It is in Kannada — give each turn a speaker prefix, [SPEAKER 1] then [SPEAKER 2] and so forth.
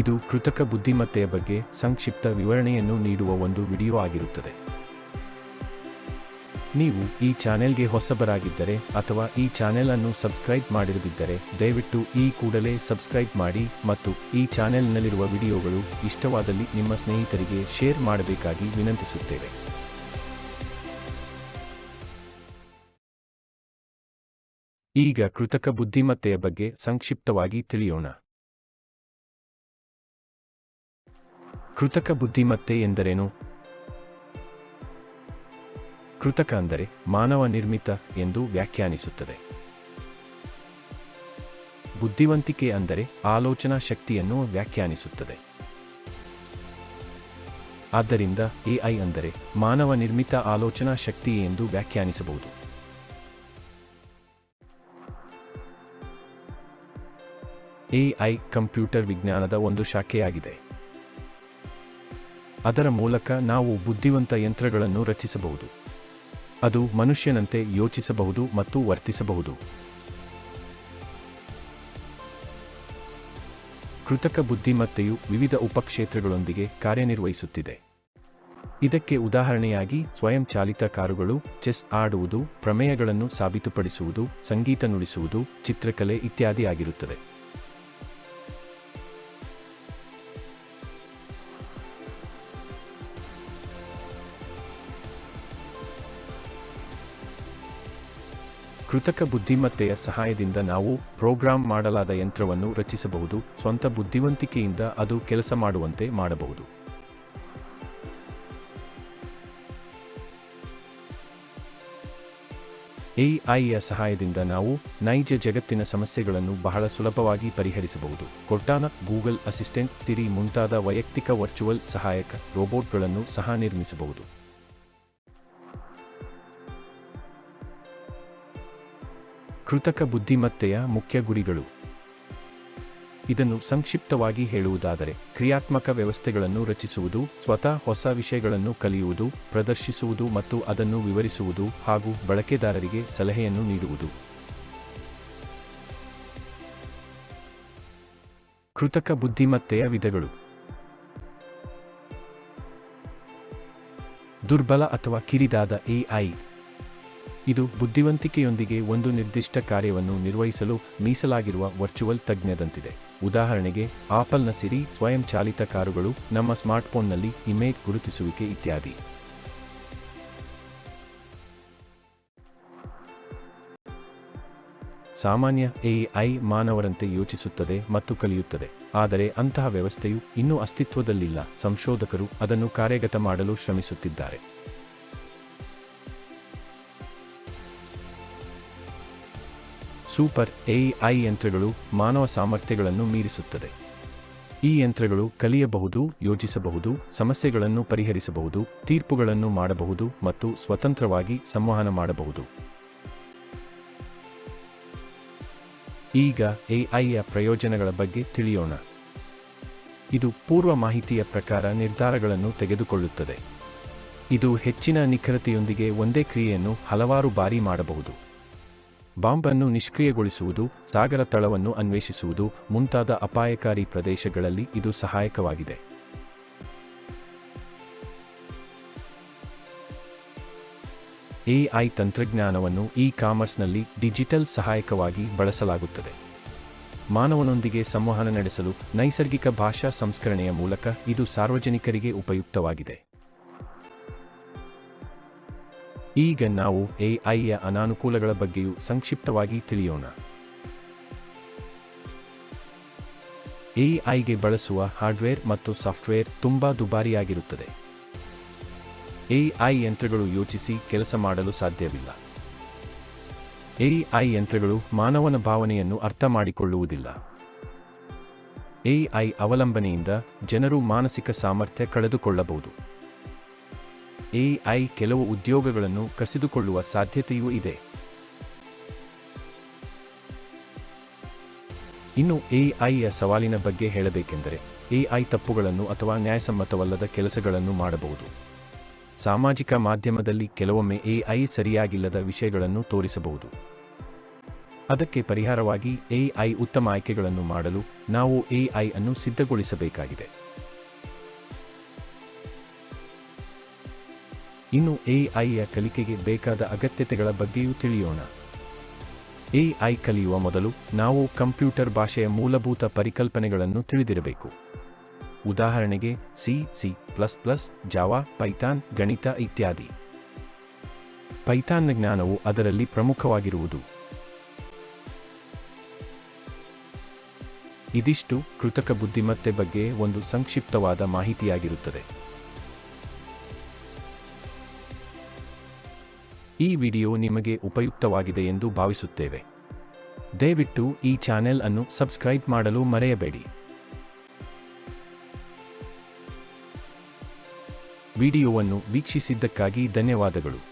[SPEAKER 1] ಇದು ಕೃತಕ ಬುದ್ಧಿಮತ್ತೆಯ ಬಗ್ಗೆ ಸಂಕ್ಷಿಪ್ತ ವಿವರಣೆಯನ್ನು ನೀಡುವ ಒಂದು ವಿಡಿಯೋ ಆಗಿರುತ್ತದೆ. ನೀವು ಈ ಚಾನೆಲ್ಗೆ ಹೊಸಬರಾಗಿದ್ದರೆ ಅಥವಾ ಈ ಚಾನೆಲ್ ಅನ್ನು ಸಬ್ಸ್ಕ್ರೈಬ್ ಮಾಡಿರದಿದ್ದರೆ ದಯವಿಟ್ಟು ಈ ಕೂಡಲೇ ಸಬ್ಸ್ಕ್ರೈಬ್ ಮಾಡಿ ಮತ್ತು ಈ ಚಾನೆಲ್ನಲ್ಲಿರುವ ವಿಡಿಯೋಗಳು ಇಷ್ಟವಾದಲ್ಲಿ ನಿಮ್ಮ ಸ್ನೇಹಿತರಿಗೆ ಶೇರ್ ಮಾಡಬೇಕಾಗಿ ವಿನಂತಿಸುತ್ತೇವೆ. ಈಗ ಕೃತಕ ಬುದ್ಧಿಮತ್ತೆಯ ಬಗ್ಗೆ ಸಂಕ್ಷಿಪ್ತವಾಗಿ ತಿಳಿಯೋಣ. ಕೃತಕ ಬುದ್ಧಿಮತ್ತೆ ಎಂದರೇನು? ಕೃತಕ ಅಂದರೆ ಮಾನವ ನಿರ್ಮಿತ ಎಂದು ವ್ಯಾಖ್ಯಾನಿಸುತ್ತದೆ. ಬುದ್ಧಿವಂತಿಕೆ ಅಂದರೆ ಆಲೋಚನಾ ಶಕ್ತಿಯನ್ನು ವ್ಯಾಖ್ಯಾನಿಸುತ್ತದೆ. ಆದ್ದರಿಂದ ಎಐ ಅಂದರೆ ಮಾನವ ನಿರ್ಮಿತ ಆಲೋಚನಾ ಶಕ್ತಿ ಎಂದು ವ್ಯಾಖ್ಯಾನಿಸಬಹುದು. ಎಐ ಕಂಪ್ಯೂಟರ್ ವಿಜ್ಞಾನದ ಒಂದು ಶಾಖೆಯಾಗಿದೆ. ಅದರ ಮೂಲಕ ನಾವು ಬುದ್ಧಿವಂತ ಯಂತ್ರಗಳನ್ನು ರಚಿಸಬಹುದು. ಅದು ಮನುಷ್ಯನಂತೆ ಯೋಚಿಸಬಹುದು ಮತ್ತು ವರ್ತಿಸಬಹುದು. ಕೃತಕ ಬುದ್ಧಿಮತ್ತೆಯು ವಿವಿಧ ಉಪಕ್ಷೇತ್ರಗಳೊಂದಿಗೆ ಕಾರ್ಯನಿರ್ವಹಿಸುತ್ತಿದೆ. ಇದಕ್ಕೆ ಉದಾಹರಣೆಯಾಗಿ ಸ್ವಯಂಚಾಲಿತ ಕಾರುಗಳು, ಚೆಸ್ ಆಡುವುದು, ಪ್ರಮೇಯಗಳನ್ನು ಸಾಬೀತುಪಡಿಸುವುದು, ಸಂಗೀತ ನುಡಿಸುವುದು, ಚಿತ್ರಕಲೆ ಇತ್ಯಾದಿ ಆಗಿರುತ್ತದೆ. ಕೃತಕ ಬುದ್ಧಿಮತ್ತೆಯ ಸಹಾಯದಿಂದ ನಾವು ಪ್ರೋಗ್ರಾಂ ಮಾಡಲಾದ ಯಂತ್ರವನ್ನು ರಚಿಸಬಹುದು, ಸ್ವಂತ ಬುದ್ಧಿವಂತಿಕೆಯಿಂದ ಅದು ಕೆಲಸ ಮಾಡುವಂತೆ ಮಾಡಬಹುದು. ಎಐಯ ಸಹಾಯದಿಂದ ನಾವು ನೈಜ ಜಗತ್ತಿನ ಸಮಸ್ಯೆಗಳನ್ನು ಬಹಳ ಸುಲಭವಾಗಿ ಪರಿಹರಿಸಬಹುದು. ಕೊಟ್ಟಾನ ಗೂಗಲ್ ಅಸಿಸ್ಟೆಂಟ್, ಸಿರಿ ಮುಂತಾದ ವೈಯಕ್ತಿಕ ವರ್ಚುವಲ್ ಸಹಾಯಕ ರೋಬೋಟ್ಗಳನ್ನು ಸಹ ನಿರ್ಮಿಸಬಹುದು. ಕೃತಕ ಬುದ್ಧಿಮತ್ತೆಯ ಮುಖ್ಯ ಗುರಿಗಳು. ಇದನ್ನು ಸಂಕ್ಷಿಪ್ತವಾಗಿ ಹೇಳುವುದಾದರೆ, ಕ್ರಿಯಾತ್ಮಕ ವ್ಯವಸ್ಥೆಗಳನ್ನು ರಚಿಸುವುದು, ಸ್ವತಃ ಹೊಸ ವಿಷಯಗಳನ್ನು ಕಲಿಯುವುದು, ಪ್ರದರ್ಶಿಸುವುದು ಮತ್ತು ಅದನ್ನು ವಿವರಿಸುವುದು ಹಾಗೂ ಬಳಕೆದಾರರಿಗೆ ಸಲಹೆಯನ್ನು ನೀಡುವುದು. ಕೃತಕ ಬುದ್ಧಿಮತ್ತೆಯ ವಿಧಗಳು. ದುರ್ಬಲ ಅಥವಾ ಕಿರಿದಾದ ಎಐ ಇದು ಬುದ್ಧಿವಂತಿಕೆಯೊಂದಿಗೆ ಒಂದು ನಿರ್ದಿಷ್ಟ ಕಾರ್ಯವನ್ನು ನಿರ್ವಹಿಸಲು ಮೀಸಲಾಗಿರುವ ವರ್ಚುವಲ್ ತಜ್ಞದಂತಿದೆ. ಉದಾಹರಣೆಗೆ, ಆಪಲ್ನ ಸಿರಿ, ಸ್ವಯಂಚಾಲಿತ ಕಾರುಗಳು, ನಮ್ಮ ಸ್ಮಾರ್ಟ್ಫೋನ್ನಲ್ಲಿ ಇಮೇಜ್ ಗುರುತಿಸುವಿಕೆ ಇತ್ಯಾದಿ. ಸಾಮಾನ್ಯ ಎಐ ಮಾನವರಂತೆ ಯೋಚಿಸುತ್ತದೆ ಮತ್ತು ಕಲಿಯುತ್ತದೆ. ಆದರೆ ಅಂತಹ ವ್ಯವಸ್ಥೆಯು ಇನ್ನೂ ಅಸ್ತಿತ್ವದಲ್ಲಿಲ್ಲ. ಸಂಶೋಧಕರು ಅದನ್ನು ಕಾರ್ಯಗತ ಮಾಡಲು ಶ್ರಮಿಸುತ್ತಿದ್ದಾರೆ. ಸೂಪರ್ ಎಐ ಯಂತ್ರಗಳು ಮಾನವ ಸಾಮರ್ಥ್ಯಗಳನ್ನು ಮೀರಿಸುತ್ತದೆ. ಈ ಯಂತ್ರಗಳು ಕಲಿಯಬಹುದು ಯೋಚಿಸಬಹುದು ಸಮಸ್ಯೆಗಳನ್ನು ಪರಿಹರಿಸಬಹುದು, ತೀರ್ಪುಗಳನ್ನು ಮಾಡಬಹುದು ಮತ್ತು ಸ್ವತಂತ್ರವಾಗಿ ಸಂವಹನ ಮಾಡಬಹುದು. ಈಗ ಎಐಯ ಪ್ರಯೋಜನಗಳ ಬಗ್ಗೆ ತಿಳಿಯೋಣ. ಇದು ಪೂರ್ವ ಮಾಹಿತಿಯ ಪ್ರಕಾರ ನಿರ್ಧಾರಗಳನ್ನು ತೆಗೆದುಕೊಳ್ಳುತ್ತದೆ. ಇದು ಹೆಚ್ಚಿನ ನಿಖರತೆಯೊಂದಿಗೆ ಒಂದೇ ಕ್ರಿಯೆಯನ್ನು ಹಲವಾರು ಬಾರಿ ಮಾಡಬಹುದು. ಬಾಂಬ್ ಅನ್ನು ನಿಷ್ಕ್ರಿಯಗೊಳಿಸುವುದು, ಸಾಗರ ತಳವನ್ನು ಅನ್ವೇಷಿಸುವುದು ಮುಂತಾದ ಅಪಾಯಕಾರಿ ಪ್ರದೇಶಗಳಲ್ಲಿ ಇದು ಸಹಾಯಕವಾಗಿದೆ. ಎಐ ತಂತ್ರಜ್ಞಾನವನ್ನು ಇ ಕಾಮರ್ಸ್ನಲ್ಲಿ ಡಿಜಿಟಲ್ ಸಹಾಯಕವಾಗಿ ಬಳಸಲಾಗುತ್ತದೆ. ಮಾನವನೊಂದಿಗೆ ಸಂವಹನ ನಡೆಸಲು ನೈಸರ್ಗಿಕ ಭಾಷಾ ಸಂಸ್ಕರಣೆಯ ಮೂಲಕ ಇದು ಸಾರ್ವಜನಿಕರಿಗೆ ಉಪಯುಕ್ತವಾಗಿದೆ. ಈಗ ನಾವು ಎಐಯ ಅನಾನುಕೂಲಗಳ ಬಗ್ಗೆಯೂ ಸಂಕ್ಷಿಪ್ತವಾಗಿ ತಿಳಿಯೋಣ. ಎಐಗೆ ಬಳಸುವ ಹಾರ್ಡ್ವೇರ್ ಮತ್ತು ಸಾಫ್ಟ್ವೇರ್ ತುಂಬಾ ದುಬಾರಿಯಾಗಿರುತ್ತದೆ. ಎಐ ಯಂತ್ರಗಳು ಯೋಚಿಸಿ ಕೆಲಸ ಮಾಡಲು ಸಾಧ್ಯವಿಲ್ಲ. ಎಐ ಯಂತ್ರಗಳು ಮಾನವನ ಭಾವನೆಯನ್ನು ಅರ್ಥ ಮಾಡಿಕೊಳ್ಳುವುದಿಲ್ಲ. ಎಐ ಅವಲಂಬನೆಯಿಂದ ಜನರು ಮಾನಸಿಕ ಸಾಮರ್ಥ್ಯ ಕಳೆದುಕೊಳ್ಳಬಹುದು. ಎಐ ಕೆಲವು ಉದ್ಯೋಗಗಳನ್ನು ಕಸಿದುಕೊಳ್ಳುವ ಸಾಧ್ಯತೆಯೂ ಇದೆ. ಇನ್ನು ಎಐಯ ಸವಾಲಿನ ಬಗ್ಗೆ ಹೇಳಬೇಕೆಂದರೆ ಎಐ ತಪ್ಪುಗಳನ್ನು ಅಥವಾ ನ್ಯಾಯಸಮ್ಮತವಲ್ಲದ ಕೆಲಸಗಳನ್ನು ಮಾಡಬಹುದು. ಸಾಮಾಜಿಕ ಮಾಧ್ಯಮದಲ್ಲಿ ಕೆಲವೊಮ್ಮೆ ಎಐ ಸರಿಯಾಗಿಲ್ಲದ ವಿಷಯಗಳನ್ನು ತೋರಿಸಬಹುದು. ಅದಕ್ಕೆ ಪರಿಹಾರವಾಗಿ ಎಐ ಉತ್ತಮ ಆಯ್ಕೆಗಳನ್ನು ಮಾಡಲು ನಾವು ಎಐ ಅನ್ನು ಸಿದ್ಧಗೊಳಿಸಬೇಕಾಗಿದೆ. ಇನ್ನು ಎಐಯ ಕಲಿಕೆಗೆ ಬೇಕಾದ ಅಗತ್ಯತೆಗಳ ಬಗ್ಗೆಯೂ ತಿಳಿಯೋಣ. ಎಐ ಕಲಿಯುವ ಮೊದಲು ನಾವು ಕಂಪ್ಯೂಟರ್ ಭಾಷೆಯ ಮೂಲಭೂತ ಪರಿಕಲ್ಪನೆಗಳನ್ನು ತಿಳಿದಿರಬೇಕು. ಉದಾಹರಣೆಗೆ C C plus plus Java Python ಗಣಿತ ಇತ್ಯಾದಿ. ಪೈಥಾನ್ನ ಜ್ಞಾನವು ಅದರಲ್ಲಿ ಪ್ರಮುಖವಾಗಿರುವುದು. ಇದಿಷ್ಟು ಕೃತಕ ಬುದ್ಧಿಮತ್ತೆ ಬಗ್ಗೆ ಒಂದು ಸಂಕ್ಷಿಪ್ತವಾದ ಮಾಹಿತಿಯಾಗಿರುತ್ತದೆ. ಈ ವಿಡಿಯೋ ನಿಮಗೆ ಉಪಯುಕ್ತವಾಗಿದೆ ಎಂದು ಭಾವಿಸುತ್ತೇವೆ. ದಯವಿಟ್ಟು ಈ ಚಾನೆಲ್ ಅನ್ನು ಸಬ್ಸ್ಕ್ರೈಬ್ ಮಾಡಲು ಮರೆಯಬೇಡಿ. ವಿಡಿಯೋವನ್ನು ವೀಕ್ಷಿಸಿದ್ದಕ್ಕಾಗಿ ಧನ್ಯವಾದಗಳು.